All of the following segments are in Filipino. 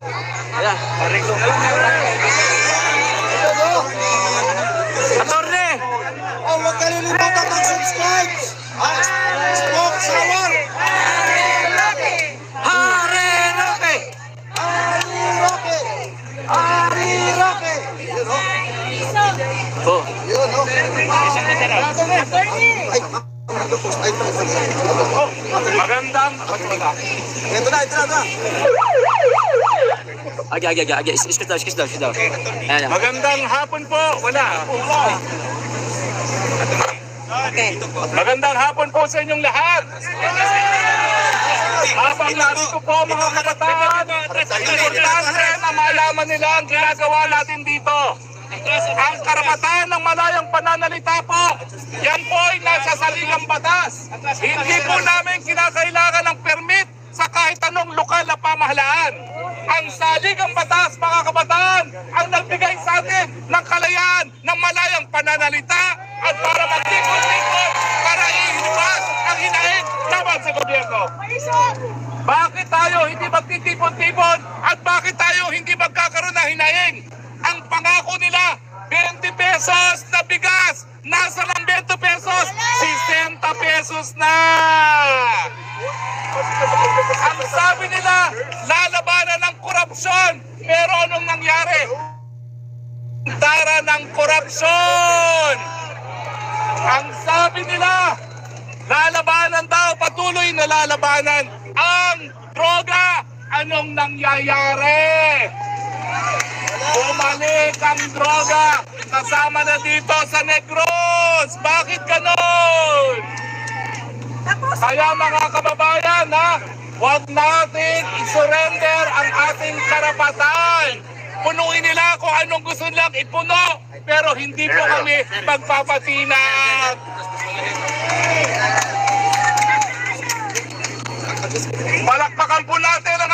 Ayan, parekto. Attorney! Oh, huwag kalilimutan mag-subscribe! Smoke Shower! Hare Roque! Ari Roque! Ari Roque! Oh. Oh, Yun, oh. Ay, ay, magandang... Ito na, ito na, ito na. Agi, agi, agi, agi. Excuse daw, excuse daw, excuse daw. Ayan, ayan. Magandang hapon po. Wala. Magandang hapon po sa inyong lahat. Habang narito po mga kabataan, importante na malaman nila ang ginagawa natin dito. Ang karapatan ng malayang pananalita po, yan po ay nasa saligang batas. Hindi po namin kinakailangan ng permit sa kahit anong lokal na pamahalaan. Ang saligang batas, mga kabataan, ang nagbigay sa atin ng kalayaan ng malayang pananalita at para magtikot-tikot para iiwas ang hinahin laban sa gobyerno. Bakit tayo hindi magtitipon-tipon at bakit tayo hindi magkakaroon ng hinaing? Ang pangako nila, 20 pesos na bigas, korupsyon. Pero anong nangyari? Tara ng korupsyon! Ang sabi nila, lalabanan daw, patuloy na lalabanan ang droga. Anong nangyayari? Bumalik ang droga kasama na dito sa Negros. Bakit ganon? Kaya mga kababayan, ha, huwag natin isurrender ang ating karapatan. Punuin nila kung anong gusto nilang ipuno, pero hindi po kami magpapatinag. Palakpakan po natin ang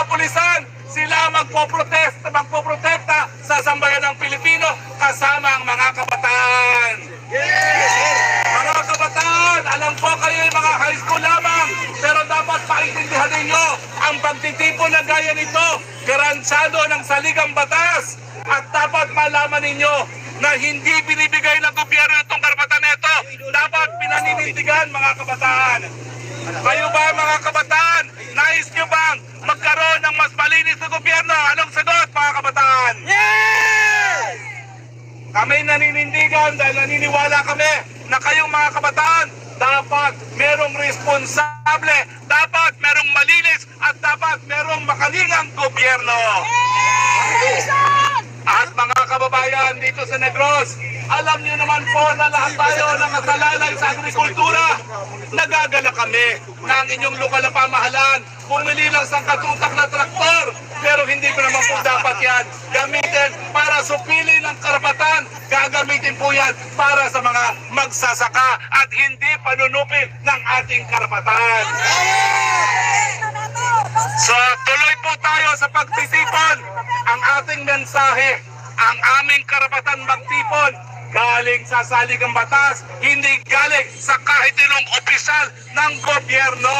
kapulisan, sila magpoprotesta, magpoprotekta sa sambayan ng Pilipino kasama ang mga kabataan. Mga kabataan, alam ko kayo ay mga high school lamang, pero dapat paintindihan ninyo ang pagtitipon na gaya nito, garansado ng saligang batas, at dapat malaman ninyo na hindi binibigay ng gobyerno itong karapatan nito. Dapat pinaninindigan mga kabataan. Kayo ba mga kabataan, nais nyo bang magkaroon ng mas malinis na gobyerno? Anong sagot mga kabataan? Kami naninindigan dahil naniniwala kami na kayong mga kabataan dapat merong responsable, dapat merong malinis at dapat merong makalingang gobyerno. At mga kababayan dito sa Negros, alam niyo naman po na lahat tayo nakasalalay sa agrikultura. Nagagala kami ang inyong lokal na pamahalaan bumili lang sa katutak na traktor. Pero hindi pa naman po dapat yan gamitin para supili ng karapatan. Gagamitin po yan para sa mga magsasaka at hindi panunupin ng ating karapatan. So tuloy po tayo sa pagtitipon. Ang ating mensahe, ang aming karapatan magtipon, galing sa saligang batas, hindi galing sa kahit inong opisyal ng gobyerno.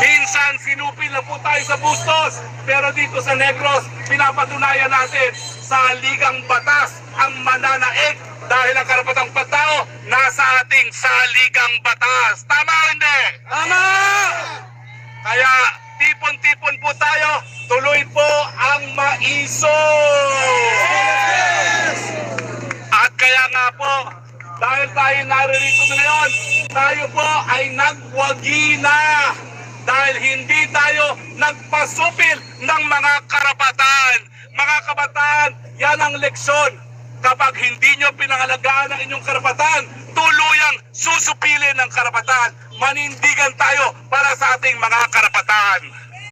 Minsan sinupil na po tayo sa bustos, pero dito sa Negros, pinapatunayan natin sa ligang batas ang mananaig dahil ang karapatang patao nasa ating saligang batas. Tama hindi? Tama! Kaya tipon-tipon po tayo, tuloy po ang maiso. Dahil tayo naririto ngayon, tayo po ay nagwagi na. Dahil hindi tayo nagpasupil ng mga karapatan. Mga kabataan, yan ang leksyon. Kapag hindi nyo pinangalagaan ang inyong karapatan, tuluyang susupilin ng karapatan. Manindigan tayo para sa ating mga karapatan.